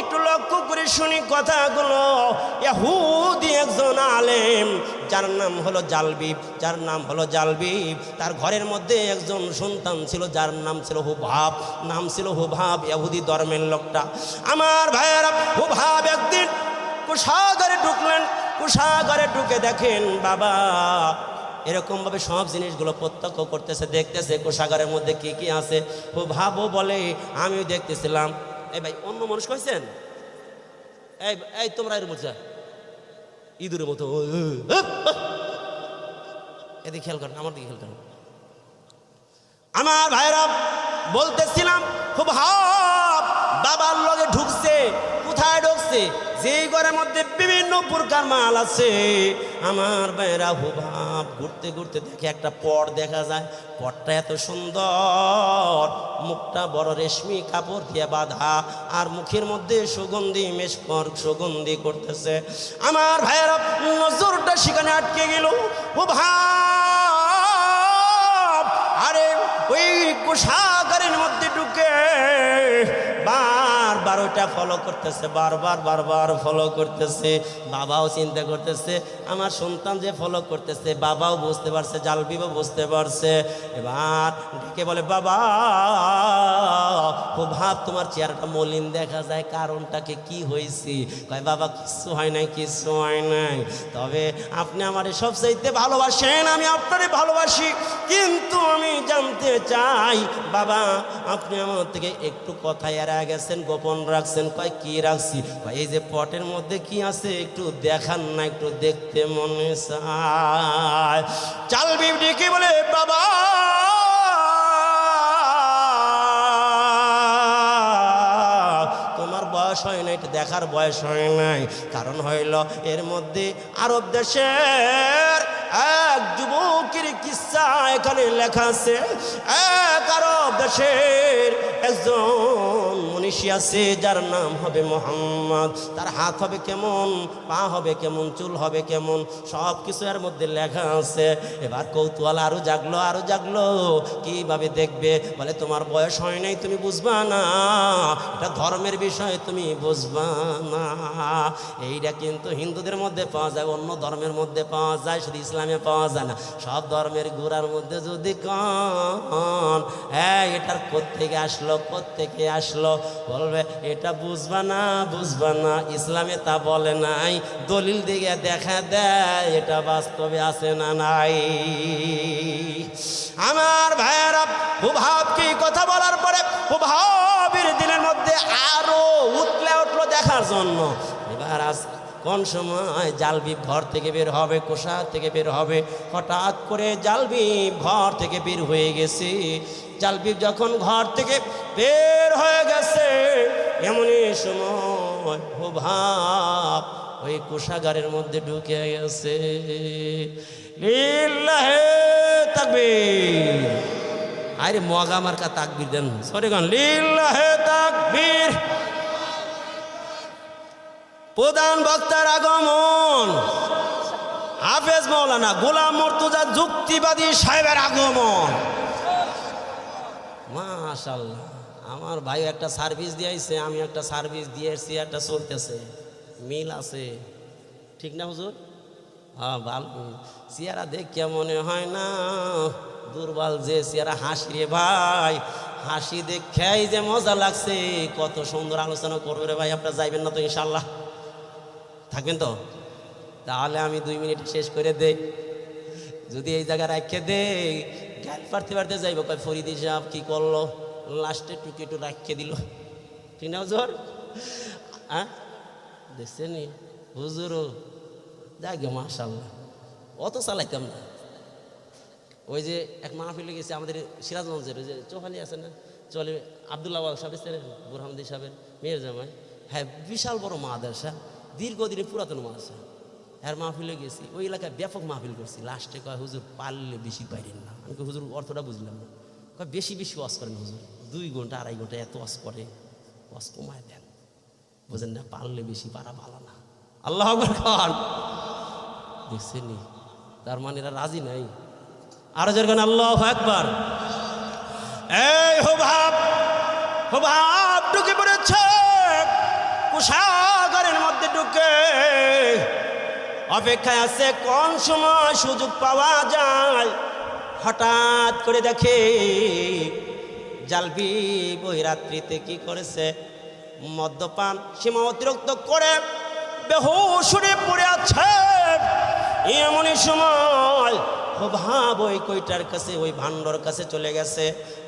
একটু লক্ষ্য করে শুনি কথাগুলো। ইয়াহুদি একজন আলেম, যার নাম হলো জালবিব, যার নাম হলো জালবিব। তার ঘরের মধ্যে একজন সন্তান ছিল, যার নাম ছিল হুভাব নাম ছিল হুভাব ইয়াহুদি ধর্মের লোকটা। আমার ভাইয়েরা হুভাব একদিন কুষাগরে ঢুকলেন। কুষাগরে ঢুকে দেখেন, বাবা, এরকমভাবে সব জিনিসগুলো প্রত্যক্ষ করতেছে, দেখতেছে কোষাগারের মধ্যে কি কি আছে। ও ভাবো বলে, আমিও দেখতেছিলাম। এই ভাই, অন্য মানুষ কইছেন? এই এই তোমরা এর মজা ইঁদুরের মতো। এদিকে খেয়াল করেন, আমার দিকে খেয়াল করেন। আমার ভাইরা বলতেছিলাম, খুব হাব বাবার লগে ঢুকছে। কোথায় ঢুকছে যে ঘরের মধ্যে বিভিন্ন প্রকার মাল আছে। আমার ভাইরা হুভাব ঘুরতে ঘুরতে দেখে একটা পট দেখা যায়। পটটা এত সুন্দর, মুখটা বড় রেশমি কাপড় দিয়ে বাঁধা, আর মুখের মধ্যে সুগন্ধি, মেশকর সুগন্ধি করতেছে। আমার ভাইয়েরা, নজরটা সেখানে আটকে গেল। হুভাব আরে ওই কোষাগারের মধ্যে ঢুকে ওইটা ফলো করতেছে, বারবার বারবার ফলো করতেছে, বাবাও চিন্তা করতেছে, আমার সন্তান যে ফলো করতেছে, বাবাও বুঝতে পারছে, জালবিও বুঝতে পারছে। এবার ডেকে বলে, বাবা ও ভাব, তোমার চেহারাটা মলিন দেখা যায়, কারণটাকে কি হয়েছে? কয়, বাবা, কিচ্ছু হয় নাই, কিচ্ছু হয় নাই। তবে আপনি আমার সব চাইতে ভালোবাসেন, আমি আপনারে ভালোবাসি। কিন্তু আমি জানতে চাই, বাবা, আপনি আমার থেকে একটু কথা এড়া গেছেন গোপন রাখছেন, কয় কি রাখছি? এই যে পটের মধ্যে কি আছে, একটু দেখান না, একটু দেখতে মনে চায়। চাল বিবডি কি বলে, বাবা? বয়স হয় না এটা দেখার বয়স হয় নাই। কারণ হইল, এর মধ্যে আরব দেশের এক যুবকের কিসা এখানে লেখা আছে এক আরব দেশের একজন মনীষী আছে, যার নাম হবে মোহাম্মদ। তার হাত হবে কেমন, পা হবে কেমন, চুল হবে কেমন সব কিছু এর মধ্যে লেখা আছে। এবার কৌতূহল আরও জাগলো আরও জাগলো। কীভাবে দেখবে? বলে, তোমার বয়স হয় নাই, তুমি বুঝবা না। এটা ধর্মের বিষয়, তুমি বুঝবা না। এইটা কিন্তু হিন্দুদের মধ্যে পাওয়া যায়, অন্য ধর্মের মধ্যে পাওয়া যায়, শুধু ইসলামে পাওয়া যায় না। সব ধর্মের গোড়ার মধ্যে যদি কন হ্যাঁ এটার কোত্থেকে আসলো কোত্থেকে আসলো? বলবে, এটা বুঝবা না বুঝবা না, ইসলামে তা বলে নাই। দলিল দিকে দেখা দেয়, এটা বাস্তবে আসে না নাই। আমার ভাইয়েরা প্রভাব কি কথা বলার পরে হুভাবের দিনের মধ্যে আরও উতলে উঠল দেখার জন্য। এবার আজ কোন সময় জালবিব ঘর থেকে বের হবে কোষা থেকে বের হবে, হঠাৎ করে জালবিব ঘর থেকে বের হয়ে গেছে। জালবিব যখন ঘর থেকে বের হয়ে গেছে, এমনই সময় হুভাব ওই কোষাগারের মধ্যে ঢুকে গেছে। লিল্লাহে তাকবীর। আরে মগা মার্কা তাকবীর দেন। সরি গান। লিল্লাহে তাকবীর। প্রধান বক্তার আগমন। হাফেজ মৌলানা গোলাম মর্তুজা যুক্তিবাদী সাহেবের আগমন। মাশাল্লাহ আমার ভাই একটা সার্ভিস দিয়েছে, আমি একটা সার্ভিস দিয়েছি একটা চলতেছে। মিল আছে। ঠিক না হুজুর? হ্যাঁ ভালো। চেয়ারা দেখিয়া মনে হয় না, দুর্বল যে চেয়ারা হাসি রে ভাই। হাসি দেখাই যে মজা লাগছে, কত সুন্দর আলোচনা করবে রে ভাই, আপনারা যাইবেন না তো ইনশাল্লাহ থাকবেন তো? তাহলে আমি দুই মিনিট শেষ করে দেই। যদি এই জায়গায় রাখে দে জ্ঞান পারতে পারতে যাইব। কয়, ফরিদি সাহেব কি করল? লাস্টে টুকি একটু রাখিয়ে দিল। ঠিক না হুজুর? হ্যাঁ? দেখছেন হুজুরও যাই গে মাশাল্লাহ অত চালাইতাম না। ওই যে এক মাহফিলে গেছে আমাদের সিরাজগঞ্জের, ওই যে চৌহালি আছে না? চলে আবদুল্লাহ সাহেব, বুরহামদি সাহেবের মেয়ের জামাই। হ্যাঁ বিশাল বড় মাদ্রাসা। দীর্ঘদিনের পুরাতন মাদ্রাসা। হ্যাঁ মাহফিলে গেছি। ওই এলাকায় ব্যাপক মাহফিল করছি। লাস্টে কয়, হুজুর, পারলে বেশি পাইলেন না। আমি হুজুর, অর্থটা বুঝলাম না। কয়, বেশি বেশি ওয়াশ করেন হুজুর। দুই ঘণ্টা, আড়াই ঘণ্টা এত ওয়াশ করে ওয়াশ কমায় দেন। বুঝেন না, পারলে বেশি, পারা ভালো না। আল্লাহ খান দেখছেন তার মানে এরা রাজি নাই। আরও যেরকম আল্লাহ একবার এই হো ভাব হো ভাব ঢুকে পড়েছে। অপেক্ষায় আছে কোন সময় সুযোগ পাওয়া যায়। হঠাৎ করে দেখে জালবি বহিরাত্রিতে কি করেছে? মদ্যপান, সীমা অতিরিক্ত করে বেহুশুরে পড়ে আছে। এমনই সময় ভাব ওই কইটার কাছে, ওই ভান্ডর কাছে চলে গেছে।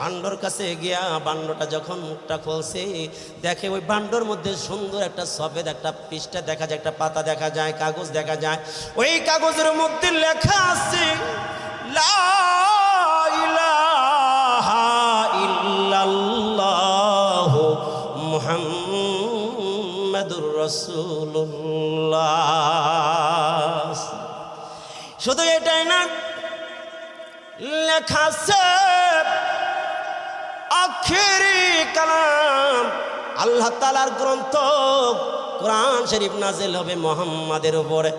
ভান্ডর কাছে গিয়া ভান্ডটা যখন মুখটা খুলছে, দেখে ওই ভান্ডর মধ্যে সুন্দর একটা সফেদ একটা পৃষ্ঠা দেখা যায়, একটা পাতা দেখা যায়, কাগজ দেখা যায়। ওই কাগজের মধ্যে লেখা আছে, লা ইল্লাল্লাহ মুহাম্মাদুর রাসূলুল্লাহ। শুধু এটাই না, লেখা আখেরি কালাম। আল্লাহ তালার গ্রন্থ কোরআন শরীফ নাজিল হবে মোহাম্মদের উপরে।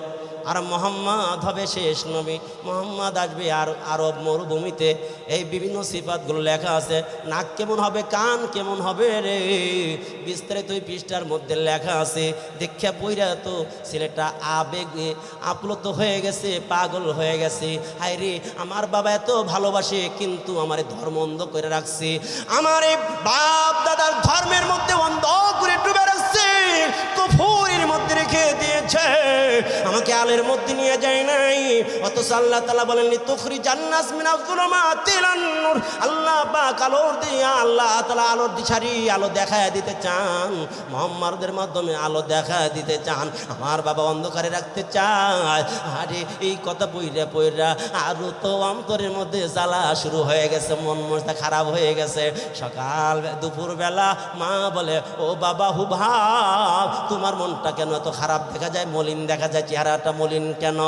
আর মোহাম্মদ হবে শেষ নবী। মোহাম্মদ আসবে আর আরব মরুভূমিতে। এই বিভিন্ন সিফাতগুলো লেখা আছে। নাক কেমন হবে, কান কেমন হবে রে? বিস্তারিত ওই পৃষ্ঠার মধ্যে লেখা আছে। দেখা পইরা তো ছেলেটা আবেগে আপ্লুত হয়ে গেছে, পাগল হয়ে গেছে। হায় রে, আমার বাবা এত ভালোবাসে, কিন্তু আমার ধর্ম অন্ধ করে রাখছে। আমার এই বাপ দাদার ধর্মের মধ্যে অন্ধ করে ডুবে রাখছে। কুফুরের মধ্যে রেখে দিয়েছে আমাকে আলের মধ্যে নিয়ে যায় নাই। অথচ আল্লাহ তালা বলেন তুখরি জান্নাস আল্লাহ পাক আলোর দিয়া, আল্লাহ তালা আলোর দিশারি আলো দেখায় দিতে চান। মোহাম্মদের মাধ্যমে আলো দেখা দিতে চান। আমার বাবা অন্ধকারে রাখতে চায়। আরে, এই কথা বইরা বইরা আরও তো অন্তরের মধ্যে জ্বালা শুরু হয়ে গেছে, মন মনটা খারাপ হয়ে গেছে। সকাল দুপুরবেলা মা বলে, ও বাবা হু ভাব তোমার মনটা কেন এত খারাপ দেখা যায়? মলিন দেখা যায়, চেহারাটা মলিন কেন?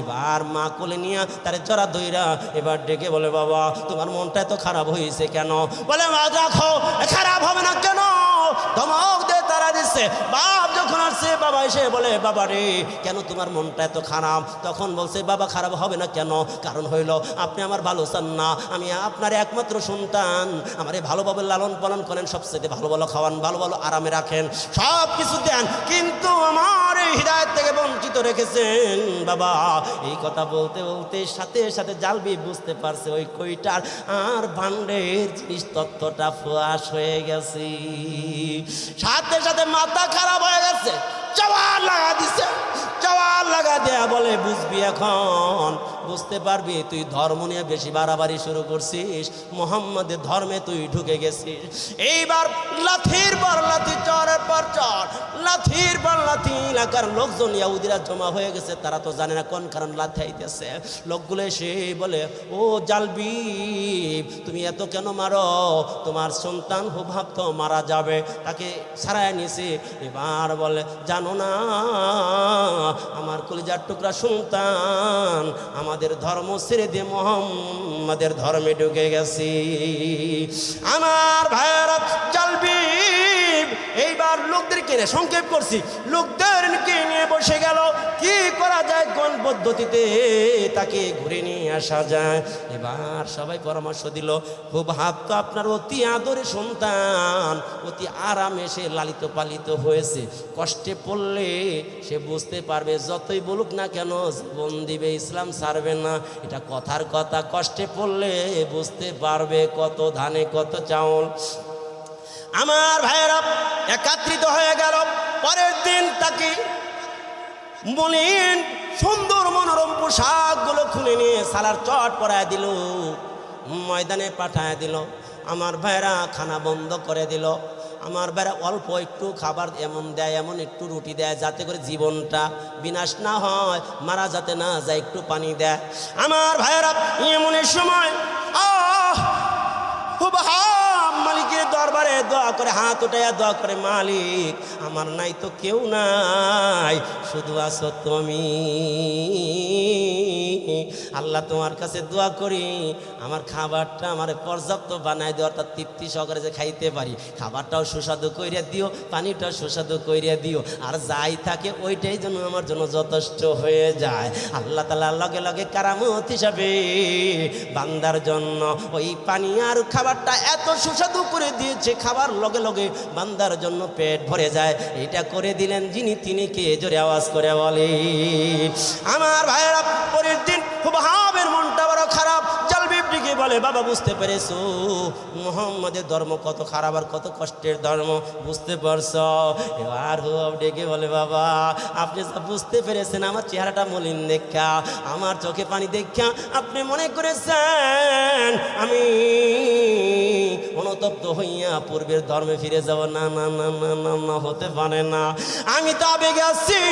এবার মা কোলে নিয়ে তার জরা দইরা এবার ডেকে বলে, বাবা, তোমার মনটা এত খারাপ হয়েছে কেন? বলে, মা, দেখো খারাপ হবে না কেন? ধমক দে, তারা দিচ্ছে বাপ যখন আসছে, বাবা এসে বলে, বাবা রে, কেন তোমার মনটা এত খারাপ? তখন বলছে, বাবা খারাপ হবে না কেন? কারণ হইল, আপনি আমার ভালো চান না, আমি আপনার একমাত্র সন্তান। আমারে ভালোভাবে লালন পালন করেন সবচেয়ে ভালো ভালো খাওয়ান, ভালো ভালো আরামে রাখেন সব কিছু দেন। কিন্তু আমার এই হৃদায়ত থেকে বঞ্চিত রেখেছেন, বাবা। এই কথা বলতে বলতে সাথে সাথে জালবি বুঝতে পারছে, ওই কইটার আর ভান্ডের জিনিস তত্ত্বটা ফুয়াস হয়ে গেছে। সাথে সাথে মাথা খারাপ হয়ে গেছে চাওয়ার লাগা দিছে চাওয়ার লাগা দেয়া বলে বুঝবি এখন। বুঝতে পারবি, তুই ধর্ম নিয়ে বেশি বাড়াবাড়ি শুরু করছিস। মোহাম্মদের ধর্মে তুই ঢুকে গেছিস। এইবার লাথির পর লাথি, চরের পর চর, লাথির পর লাথি, এলাকার লোকজন ইয়াহুদিরা জমা হয়ে গেছে, তারা তো জানে না কোন কারণ লাথি আইতেছে। লোকগুলো এসে বলে, ও জালবি তুমি এত কেন মারো? তোমার সন্তান হুভাব তো মারা যাবে, তাকে ছাড়াই নিয়েছে। এবার বলে, জানো না, আমার কলিজার টুকরা সন্তান আমাদের ধর্ম ছেড়ে দিয়ে মোহাম্মদের ধর্মে ঢুকে গেছি। আমার ভাইয়েরা, জালবি, এইবার লোকদের কিনে সংক্ষেপ করছি। লোকদেরকে নিয়ে বসে গেল। কি করা যায় কোন পদ্ধতিতে? তাকে ঘুরে নিয়ে আসা যায়। এবার সবাই পরামর্শ দিল, খুব হাত তো আপনার অতি আদরে সন্তান, অতি আরামে সে লালিত পালিত হয়েছে। কষ্টে পড়লে সে বুঝতে পারবে, যতই বলুক না কেন, জীবন দিবে, ইসলাম ছাড়বে না। এটা কথার কথা, কষ্টে পড়লে বুঝতে পারবে কত ধানে, কত চাউল। আমার ভাইয়েরা, একাত্রিত হয়ে গেল। পরের দিন তাকে মলিন সুন্দর মনোরম পোশাকগুলো খুলে নিয়ে সালার চট পরায় দিল, ময়দানে পাঠায় দিল, আমার ভাইরা খানা বন্ধ করে দিল, আমার ভাইরা অল্প একটু খাবার এমন দেয়, এমন একটু রুটি দেয়, যাতে করে জীবনটা বিনাশ না হয়, মারা যাতে না যায়, একটু পানি দেয়। আমার ভাইয়েরা এমনের সময়, আহ দোয়া করে, হাত উঠাইয়া দোয়া করে, মালিক, আমার নাই তো কেউ নাই, শুধু আছো তুমি। আল্লাহ তোমার কাছে দোয়া করি, আমার খাবারটা আমার পর্যাপ্ত বানাই দিও অর্থাৎ তৃপ্তি সহকারে যে খাইতে পারি। খাবারটাও সুস্বাদু কইরা দিও, পানিটাও সুস্বাদু কইরা দিও। আর যাই থাকে ওইটাই যেন আমার জন্য যথেষ্ট হয়ে যায়। আল্লাহ তালা লগে লগে কারামত হিসাবে বান্দার জন্য ওই পানি আর খাবারটা এত সুস্বাদু করে দিয়েছে, খাবার লগে লগে বান্দার জন্য পেট ভরে যায়। এটা করে দিলেন যিনি, তিনি কে? জোরে আওয়াজ করে বলে আমার ভাইয়েরা, পরের দিন খুব হাবের মনটা বড় খারাপ। জলবিব দিকে বলে, বাবা, বুঝতে পেরেছ? মোহাম্মদের ধর্ম কত খারাপ আর কত কষ্টের ধর্ম, বুঝতে পারছ? এবার হুব ডেকে বলে, বাবা, আপনি যা বুঝতে পেরেছেন, আমার চেহারাটা মলিন দেখা, আমার চোখে পানি দেখা, আপনি মনে করেছেন আমি অনুতপ্ত হইয়া পূর্বের ধর্মে ফিরে যাব? না না না না না না, হতে পারে না। আমি তো আবেগে আছি।